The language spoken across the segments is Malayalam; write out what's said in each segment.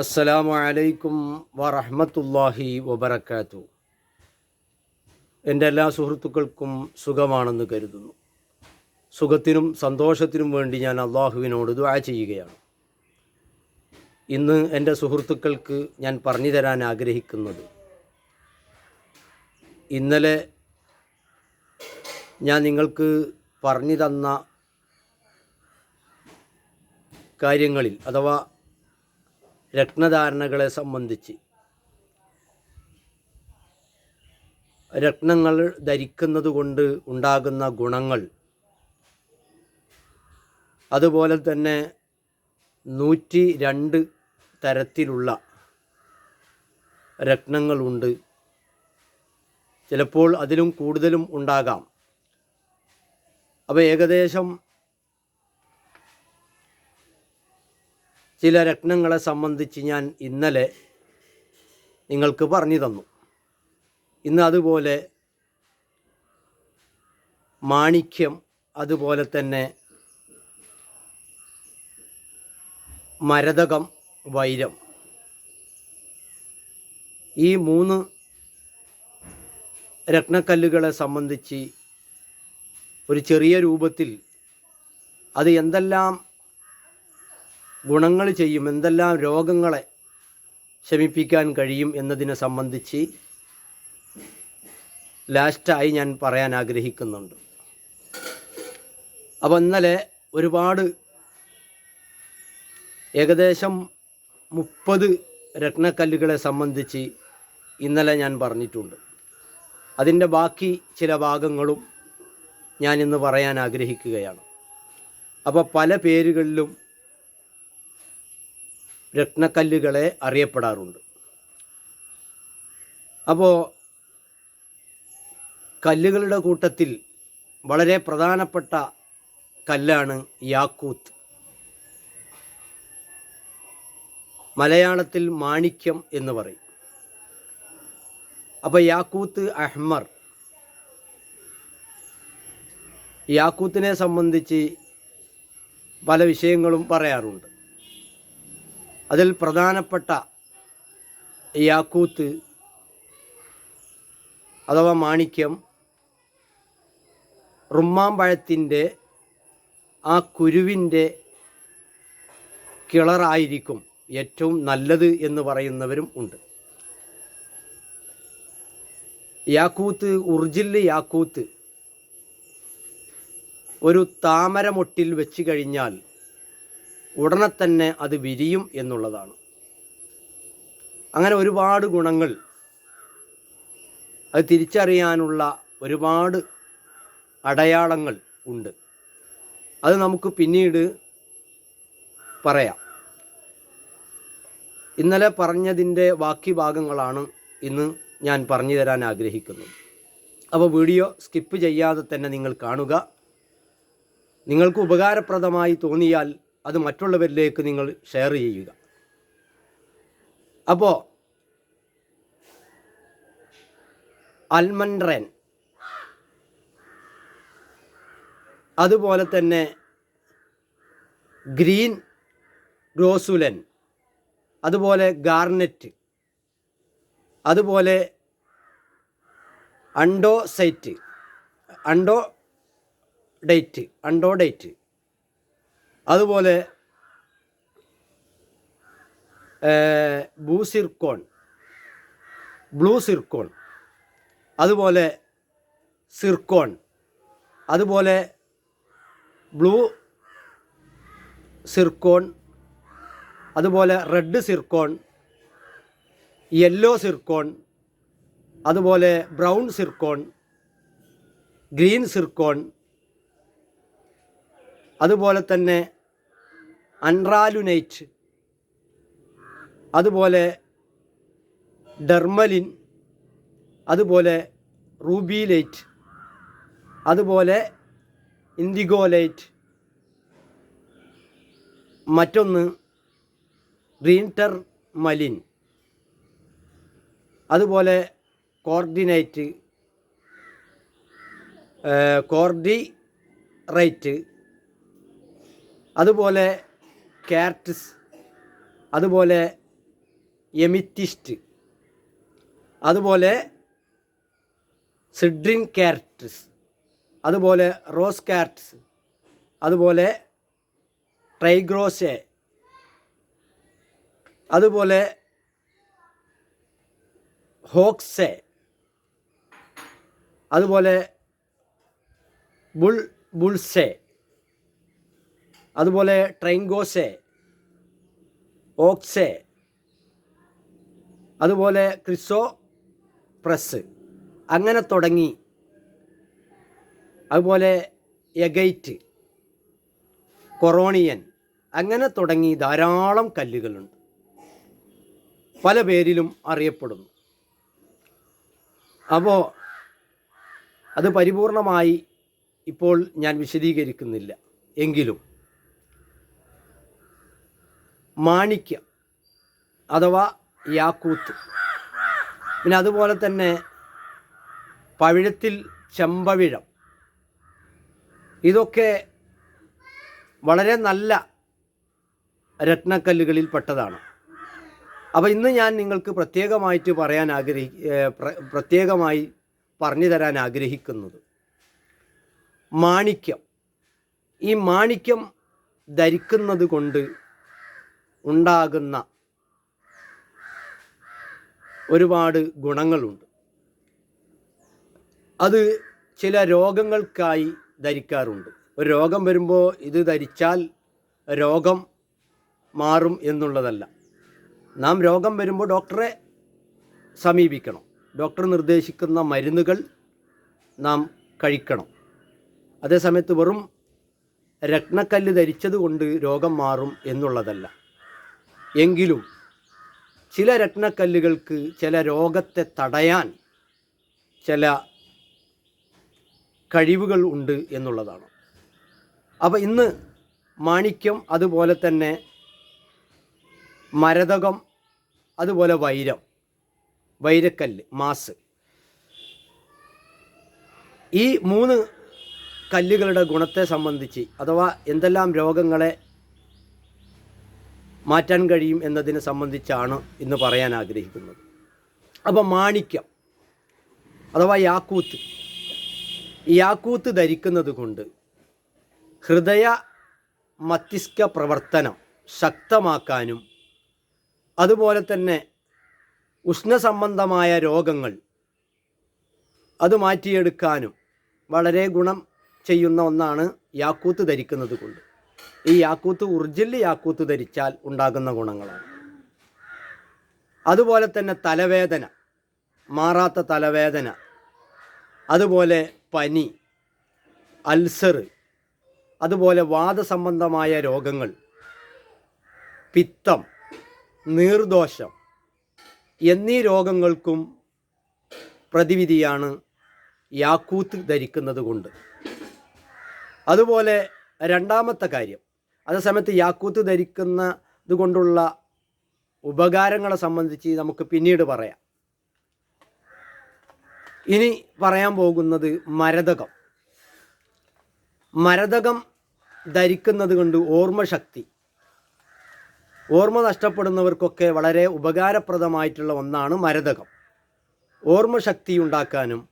അസ്സലാമു അലൈക്കും വറഹ്മത്തുള്ളാഹി വബർക്കാത്തു എന്റെ എല്ലാ സുഹൃത്തുക്കൾക്കും സുഖമാണെന്ന് കരുതുന്നു. സുഖത്തിനും സന്തോഷത്തിനും വേണ്ടി ഞാൻ അള്ളാഹുവിനോട് ദുആ ചെയ്യുകയാണ്. ഇന്ന് എന്റെ സുഹൃത്തുക്കൾക്ക് ഞാൻ പറഞ്ഞു തരാൻ ആഗ്രഹിക്കുന്നത് ഇന്നലെ ഞാൻ നിങ്ങൾക്ക് പറഞ്ഞു തന്ന കാര്യങ്ങളിൽ അഥവാ രത്നധാരണകളെ സംബന്ധിച്ച്. രത്നങ്ങൾ ധരിക്കുന്നത് കൊണ്ട് ഉണ്ടാകുന്ന ഗുണങ്ങൾ. അതുപോലെ തന്നെ നൂറ്റി രണ്ട് തരത്തിലുള്ള രത്നങ്ങളുണ്ട് ചിലപ്പോൾ അതിലും കൂടുതലും ഉണ്ടാകാം. അപ്പോൾ ഏകദേശം ചില രത്നങ്ങളെ സംബന്ധിച്ച് ഞാൻ ഇന്നലെ നിങ്ങൾക്ക് പറഞ്ഞു തന്നു. ഇന്ന് അതുപോലെ മാണിക്യം അതുപോലെ തന്നെ മരതകം വൈരം. ഈ മൂന്ന് രത്നക്കല്ലുകളെ സംബന്ധിച്ച് ഒരു ചെറിയ രൂപത്തിൽ അത് എന്തെല്ലാം ഗുണങ്ങൾ ചെയ്യും എന്തെല്ലാം രോഗങ്ങളെ ശമിപ്പിക്കാൻ കഴിയും എന്നതിനെ സംബന്ധിച്ച് ലാസ്റ്റായി ഞാൻ പറയാൻ ആഗ്രഹിക്കുന്നുണ്ട്. അപ്പോൾ ഇന്നലെ ഒരുപാട് ഏകദേശം മുപ്പത് രത്നക്കല്ലുകളെ സംബന്ധിച്ച് ഇന്നലെ ഞാൻ പറഞ്ഞിട്ടുണ്ട്. അതിന്റെ ബാക്കി ചില ഭാഗങ്ങളും ഞാൻ ഇന്ന് പറയാൻ ആഗ്രഹിക്കുകയാണ്. അപ്പോൾ പല പേരുകളിലും രത്നക്കല്ലുകളെ അറിയപ്പെടാറുണ്ട്. അപ്പോൾ കല്ലുകളുടെ കൂട്ടത്തിൽ വളരെ പ്രധാനപ്പെട്ട കല്ലാണ് യാക്കൂത്ത്. മലയാളത്തിൽ മാണിക്യം എന്ന് പറയും. അപ്പോൾ യാക്കൂത്ത് അഹ്മർ യാക്കൂത്തിനെ സംബന്ധിച്ച് പല വിഷയങ്ങളും പറയാറുണ്ട്. അതിൽ പ്രധാനപ്പെട്ട യാക്കൂത്ത് അഥവാ മാണിക്യം റുമ്മാമ്പഴത്തിന്റെ ആ കുരുവിന്റെ കിളറായിരിക്കും ഏറ്റവും നല്ലത് എന്ന് പറയുന്നവരും ഉണ്ട്. യാക്കൂത്ത് ഉർജിൽ യാക്കൂത്ത് ഒരു താമരമൊട്ടിൽ വെച്ച് കഴിഞ്ഞാൽ ഉടനെ തന്നെ അത് വിരിയും എന്നുള്ളതാണ്. അങ്ങനെ ഒരുപാട് ഗുണങ്ങൾ അത് തിരിച്ചറിയാനുള്ള ഒരുപാട് അടയാളങ്ങൾ ഉണ്ട്. അത് നമുക്ക് പിന്നീട് പറയാം. ഇന്നലെ പറഞ്ഞതിന്റെ ബാക്കി ഭാഗങ്ങളാണ് ഇന്ന് ഞാൻ പറഞ്ഞു തരാൻ ആഗ്രഹിക്കുന്നത്. അപ്പോൾ വീഡിയോ സ്കിപ്പ് ചെയ്യാതെ തന്നെ നിങ്ങൾ കാണുക. നിങ്ങൾക്ക് ഉപകാരപ്രദമായി തോന്നിയാൽ അത് മറ്റുള്ളവരിലേക്ക് നിങ്ങൾ ഷെയർ ചെയ്യുക. അപ്പോൾ അൽമൻഡ്രൻ അതുപോലെ തന്നെ ഗ്രീൻ ഗ്രോസുലൻ അതുപോലെ ഗാർനെറ്റ് അതുപോലെ അണ്ടോസൈറ്റ് അണ്ടോ ഡേറ്റ് അണ്ടോഡേറ്റ് അതുപോലെ ബൂസിർക്കോൺ ബ്ലൂ സിർക്കോൺ അതുപോലെ സിർക്കോൺ അതുപോലെ ബ്ലൂ സിർക്കോൺ അതുപോലെ റെഡ് സിർക്കോൺ യെല്ലോ സിർക്കോൺ അതുപോലെ ബ്രൗൺ സിർക്കോൺ ഗ്രീൻ സിർക്കോൺ അതുപോലെ തന്നെ അൻറാലുനൈറ്റ്. അതുപോലെ ഡെർമലിൻ. അതുപോലെ റൂബിലൈറ്റ് അതുപോലെ ഇൻഡിഗോലൈറ്റ്. മറ്റൊന്ന് ഗ്രീന്റർ മലിൻ അതുപോലെ കോർഡിനേറ്റ്. കോർഡി റൈറ്റ് അതുപോലെ ക്യാരറ്റ്സ് അതുപോലെ എമിത്തിസ്റ്റ് അതുപോലെ സിഡ്രിൻ കാരറ്റ്സ് അതുപോലെ റോസ് കാരറ്റ്സ് അതുപോലെ ട്രൈഗ്രോസെ അതുപോലെ ഹോക്സെ അതുപോലെ ബുൾ ബുൾസെ. അതുപോലെ ട്രെയിൻഗോസെ ഓക്സെ അതുപോലെ ക്രിസോ പ്രസ്. അങ്ങനെ തുടങ്ങി. അതുപോലെ എഗൈറ്റ് കൊറോണിയൻ അങ്ങനെ തുടങ്ങി ധാരാളം കല്ലുകളുണ്ട്. പല പേരിലും അറിയപ്പെടുന്നു. അപ്പോൾ അത് പരിപൂർണമായി ഇപ്പോൾ ഞാൻ വിശദീകരിക്കുന്നില്ല. എങ്കിലും മാണിക്യം അഥവാ യാക്കൂത്ത്. പിന്നെ അതുപോലെ തന്നെ പവിഴത്തിൽ ചെമ്പവിഴം. ഇതൊക്കെ വളരെ നല്ല രത്നക്കല്ലുകളിൽ പെട്ടതാണ്. അപ്പോൾ ഇന്ന് ഞാൻ നിങ്ങൾക്ക് പ്രത്യേകമായിട്ട് പറയാൻ ആഗ്രഹി പ്രത്യേകമായി പറഞ്ഞു തരാൻ ആഗ്രഹിക്കുന്നത് മാണിക്യം. ഈ മാണിക്യം ധരിക്കുന്നത് കൊണ്ട് ഉണ്ടാകുന്ന ഒരുപാട് ഗുണങ്ങളുണ്ട്. അത് ചില രോഗങ്ങൾക്കായി ധരിക്കാറുണ്ട്. ഒരു രോഗം വരുമ്പോൾ ഇത് ധരിച്ചാൽ രോഗം മാറും എന്നുള്ളതല്ല. നാം രോഗം വരുമ്പോൾ ഡോക്ടറെ സമീപിക്കണം. ഡോക്ടർ നിർദ്ദേശിക്കുന്ന മരുന്നുകൾ നാം കഴിക്കണം. അതേസമയത്ത് വെറും രത്നക്കല്ല് ധരിച്ചത് കൊണ്ട് രോഗം മാറും എന്നുള്ളതല്ല. എങ്കിലും ചില രത്നക്കല്ലുകൾക്ക് ചില രോഗത്തെ തടയാൻ ചില കഴിവുകൾ ഉണ്ട് എന്നുള്ളതാണ്. അപ്പോൾ ഇന്ന് മാണിക്യം അതുപോലെ തന്നെ മരതകം അതുപോലെ വൈരം വൈരക്കല്ല് മാസ്. ഈ മൂന്ന് കല്ലുകളുടെ ഗുണത്തെ സംബന്ധിച്ച് അഥവാ എന്തെല്ലാം രോഗങ്ങളെ മാറ്റാൻ കഴിയും എന്നതിനെ സംബന്ധിച്ചാണ് ഇന്ന് പറയാൻ ആഗ്രഹിക്കുന്നത്. അപ്പോൾ മാണിക്യം അഥവാ യാക്കൂത്ത്. യാക്കൂത്ത് ധരിക്കുന്നത് കൊണ്ട് ഹൃദയ മസ്തിഷ്ക പ്രവർത്തനം ശക്തമാക്കാനും അതുപോലെ തന്നെ ഉഷ്ണസംബന്ധമായ രോഗങ്ങൾ അത് മാറ്റിയെടുക്കാനും വളരെ ഗുണം ചെയ്യുന്ന ഒന്നാണ് യാക്കൂത്ത് ധരിക്കുന്നത് കൊണ്ട്. ഈ യാക്കൂത്ത് ഉർജിൽ യാക്കൂത്ത് ധരിച്ചാൽ ഉണ്ടാകുന്ന ഗുണങ്ങളാണ്. അതുപോലെ തന്നെ തലവേദന മാറാത്ത തലവേദന അതുപോലെ പനി അൾസർ അതുപോലെ വാദസംബന്ധമായ രോഗങ്ങൾ പിത്തം നീർദോഷം എന്നീ രോഗങ്ങൾക്കും പ്രതിവിധിയാണ് യാക്കൂത്ത് ധരിക്കുന്നത് കൊണ്ട്. അതുപോലെ രണ്ടാമത്തെ കാര്യം അതേസമയത്ത് യാക്കൂത്ത് ധരിക്കുന്നത് കൊണ്ടുള്ള ഉപകാരങ്ങളെ സംബന്ധിച്ച് നമുക്ക് പിന്നീട് പറയാം. ഇനി പറയാൻ പോകുന്നത് മരതകം. മരതകം ധരിക്കുന്നത് കൊണ്ട് ഓർമ്മശക്തി. ഓർമ്മ നഷ്ടപ്പെടുന്നവർക്കൊക്കെ വളരെ ഉപകാരപ്രദമായിട്ടുള്ള ഒന്നാണ് മരതകം. ഓർമ്മശക്തി ഉണ്ടാക്കാനും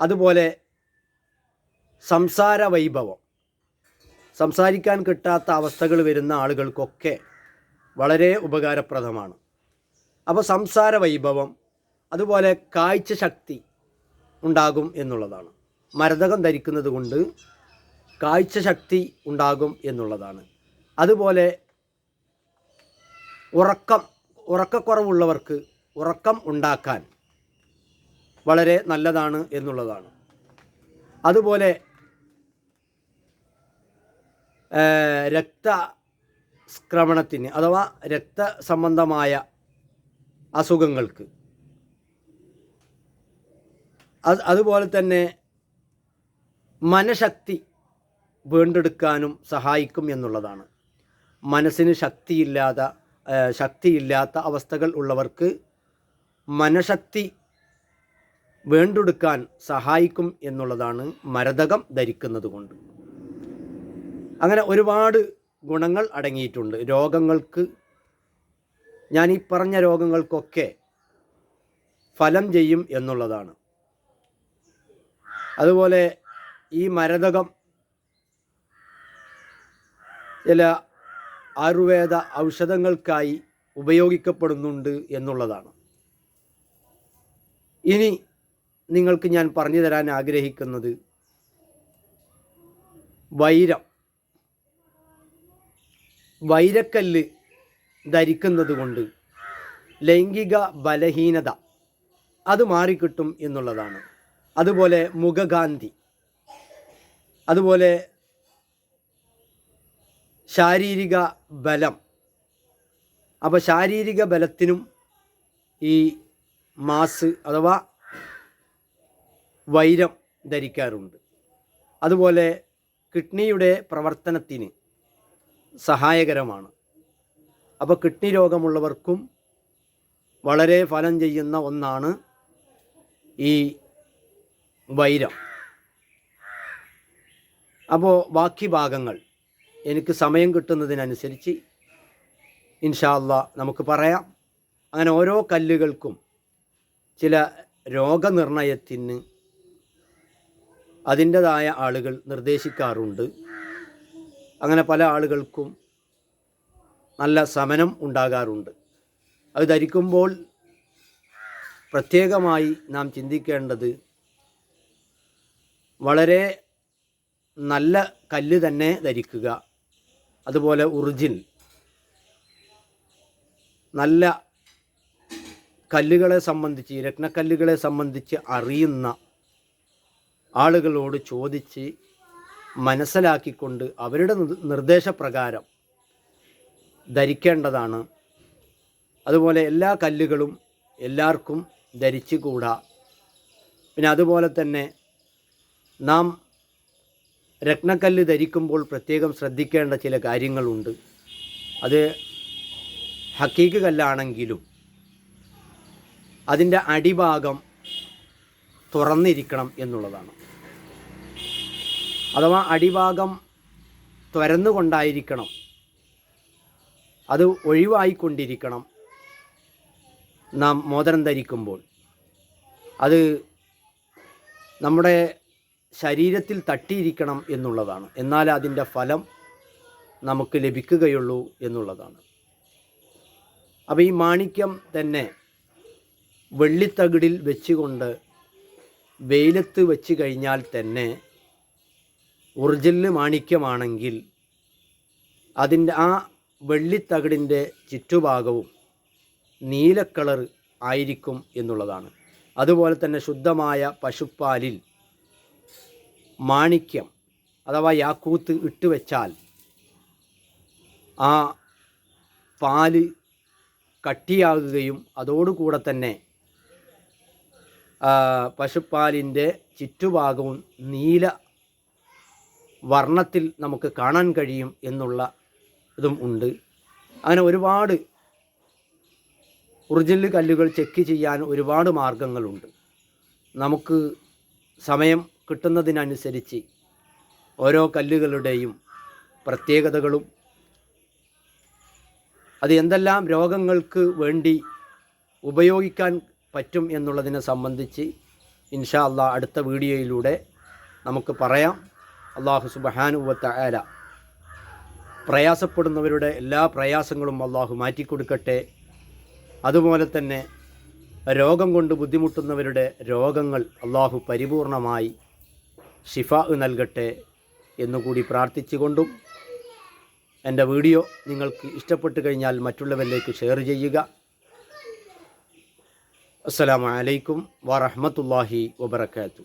അതുപോലെ സംസാര വൈഭവം സംസാരിക്കാൻ കിട്ടാത്ത അവസ്ഥകൾ വരുന്ന ആളുകൾക്കൊക്കെ വളരെ ഉപകാരപ്രദമാണ്. അപ്പോൾ സംസാര വൈഭവം അതുപോലെ കാഴ്ച ശക്തി ഉണ്ടാകും എന്നുള്ളതാണ്. മരതകം ധരിക്കുന്നത് കൊണ്ട് കാഴ്ച ശക്തി ഉണ്ടാകും എന്നുള്ളതാണ്. അതുപോലെ ഉറക്കം ഉറക്കക്കുറവുള്ളവർക്ക് ഉറക്കം ഉണ്ടാക്കാൻ വളരെ നല്ലതാണ് എന്നുള്ളതാണ്. അതുപോലെ രക്തസ്ക്രമണത്തിന് അഥവാ രക്തസംബന്ധമായ അസുഖങ്ങൾക്ക്. അത് അതുപോലെ തന്നെ മനഃശക്തി വീണ്ടെടുക്കാനും സഹായിക്കും എന്നുള്ളതാണ്. മനസ്സിന് ശക്തിയില്ലാത്ത ശക്തിയില്ലാത്ത അവസ്ഥകൾ ഉള്ളവർക്ക് മനഃശക്തി വീണ്ടെടുക്കാൻ സഹായിക്കും എന്നുള്ളതാണ് മരതകം ധരിക്കുന്നത് കൊണ്ട് അങ്ങനെ ഒരുപാട് ഗുണങ്ങൾ അടങ്ങിയിട്ടുണ്ട്. രോഗങ്ങൾക്ക് ഞാൻ ഈ പറഞ്ഞ രോഗങ്ങൾക്കൊക്കെ ഫലം ചെയ്യും എന്നുള്ളതാണ്. അതുപോലെ ഈ മരതകം ചില ആയുർവേദ ഔഷധങ്ങൾക്കായി ഉപയോഗിക്കപ്പെടുന്നുണ്ട് എന്നുള്ളതാണ്. ഇനി നിങ്ങൾക്ക് ഞാൻ പറഞ്ഞു തരാൻ ആഗ്രഹിക്കുന്നത് വൈരം. വൈരക്കല്ല് ധരിക്കുന്നത് കൊണ്ട് ലൈംഗിക ബലഹീനത അത് മാറിക്കിട്ടും എന്നുള്ളതാണ്. അതുപോലെ മുഖകാന്തി അതുപോലെ ശാരീരിക ബലം. അപ്പോൾ ശാരീരിക ബലത്തിനും ഈ മാസ് അഥവാ വൈരം ധരിക്കാറുണ്ട്. അതുപോലെ കിഡ്നിയുടെ പ്രവർത്തനത്തിന് സഹായകരമാണ്. അപ്പോൾ കിഡ്നി രോഗമുള്ളവർക്കും വളരെ ഫലം ചെയ്യുന്ന ഒന്നാണ് ഈ വൈരം. അപ്പോൾ ബാക്കി ഭാഗങ്ങൾ എനിക്ക് സമയം കിട്ടുന്നതിനനുസരിച്ച് ഇൻഷാല്ല നമുക്ക് പറയാം. അങ്ങനെ ഓരോ കല്ലുകൾക്കും ചില രോഗനിർണയത്തിന് അതിന്റെതായ ആളുകൾ നിർദ്ദേശിക്കാറുണ്ട്. അങ്ങനെ പല ആളുകൾക്കും നല്ല സമനം ഉണ്ടാകാറുണ്ട്. അത് ധരിക്കുമ്പോൾ പ്രത്യേകമായി നാം ചിന്തിക്കേണ്ടത് വളരെ നല്ല കല്ല് തന്നെ ധരിക്കുക അതുപോലെ ഒറിജിൻ നല്ല കല്ലുകളെ സംബന്ധിച്ച് രത്നക്കല്ലുകളെ സംബന്ധിച്ച് അറിയുന്ന ആളുകളോട് ചോദിച്ച് മനസ്സിലാക്കിക്കൊണ്ട് അവരുടെ നിർദ്ദേശപ്രകാരം ധരിക്കേണ്ടതാണ്. അതുപോലെ എല്ലാ കല്ലുകളും എല്ലാവർക്കും ധരിച്ചുകൂടാ. പിന്നെ അതുപോലെ തന്നെ നാം രത്നക്കല്ല് ധരിക്കുമ്പോൾ പ്രത്യേകം ശ്രദ്ധിക്കേണ്ട ചില കാര്യങ്ങളുണ്ട്. അത് ഹക്കീക്ക് കല്ലാണെങ്കിലും അതിന്റെ അടിഭാഗം തുറന്നിരിക്കണം എന്നുള്ളതാണ്. അഥവാ അടിഭാഗം തുരന്നുകൊണ്ടായിരിക്കണം. അത് ഒഴിവായിക്കൊണ്ടിരിക്കണം. നാം മോതിരം ധരിക്കുമ്പോൾ. അത് നമ്മുടെ ശരീരത്തിൽ തട്ടിയിരിക്കണം എന്നുള്ളതാണ്. എന്നാൽ അതിന്റെ ഫലം നമുക്ക് ലഭിക്കുകയുള്ളൂ എന്നുള്ളതാണ്. അപ്പോൾ ഈ മാണിക്യം തന്നെ വെള്ളിത്തകിടിൽ വെച്ചുകൊണ്ട് വെയിലത്ത് വെച്ച് കഴിഞ്ഞാൽ തന്നെ ഒറിജിനൽ മാണിക്യമാണെങ്കിൽ അതിന്റെ ആ വെള്ളിത്തകിടിന്റെ ചുറ്റുഭാഗവും നീലക്കളർ ആയിരിക്കും എന്നുള്ളതാണ്. അതുപോലെ തന്നെ ശുദ്ധമായ പശുപ്പാലിൽ മാണിക്യം അഥവാ യാക്കൂത്ത് ഇട്ടുവെച്ചാൽ ആ പാൽ കട്ടിയാകുകയും അതോടുകൂടെ തന്നെ പശുപ്പാലിന്റെ ചുറ്റുഭാഗവും നീല വർണത്തിൽ നമുക്ക് കാണാൻ കഴിയും എന്നുള്ള ഇതും ഉണ്ട്. അങ്ങനെ ഒരുപാട് ഒറിജിനൽ കല്ലുകൾ ചെക്ക് ചെയ്യാൻ ഒരുപാട് മാർഗങ്ങളുണ്ട്. നമുക്ക് സമയം കിട്ടുന്നതിനനുസരിച്ച് ഓരോ കല്ലുകളുടെയും പ്രത്യേകതകളും അത് എന്തെല്ലാം രോഗങ്ങൾക്ക് വേണ്ടി ഉപയോഗിക്കാൻ പറ്റും എന്നുള്ളതിനെ സംബന്ധിച്ച് ഇൻഷാ അള്ളാ അടുത്ത വീഡിയോയിലൂടെ നമുക്ക് പറയാം. അള്ളാഹു സുബഹാനുവത്ത ആല പ്രയാസപ്പെടുന്നവരുടെ എല്ലാ പ്രയാസങ്ങളും അള്ളാഹു മാറ്റിക്കൊടുക്കട്ടെ. അതുപോലെ തന്നെ രോഗം കൊണ്ട് ബുദ്ധിമുട്ടുന്നവരുടെ രോഗങ്ങൾ അള്ളാഹു പരിപൂർണമായി ഷിഫ നൽകട്ടെ എന്നുകൂടി പ്രാർത്ഥിച്ചുകൊണ്ടും എന്റെ വീഡിയോ നിങ്ങൾക്ക് ഇഷ്ടപ്പെട്ടു കഴിഞ്ഞാൽ മറ്റുള്ളവരിലേക്ക് ഷെയർ ചെയ്യുക. അസ്സാം വലൈക്കും വാറഹമത്തല്ലാഹി വബർക്കാത്തു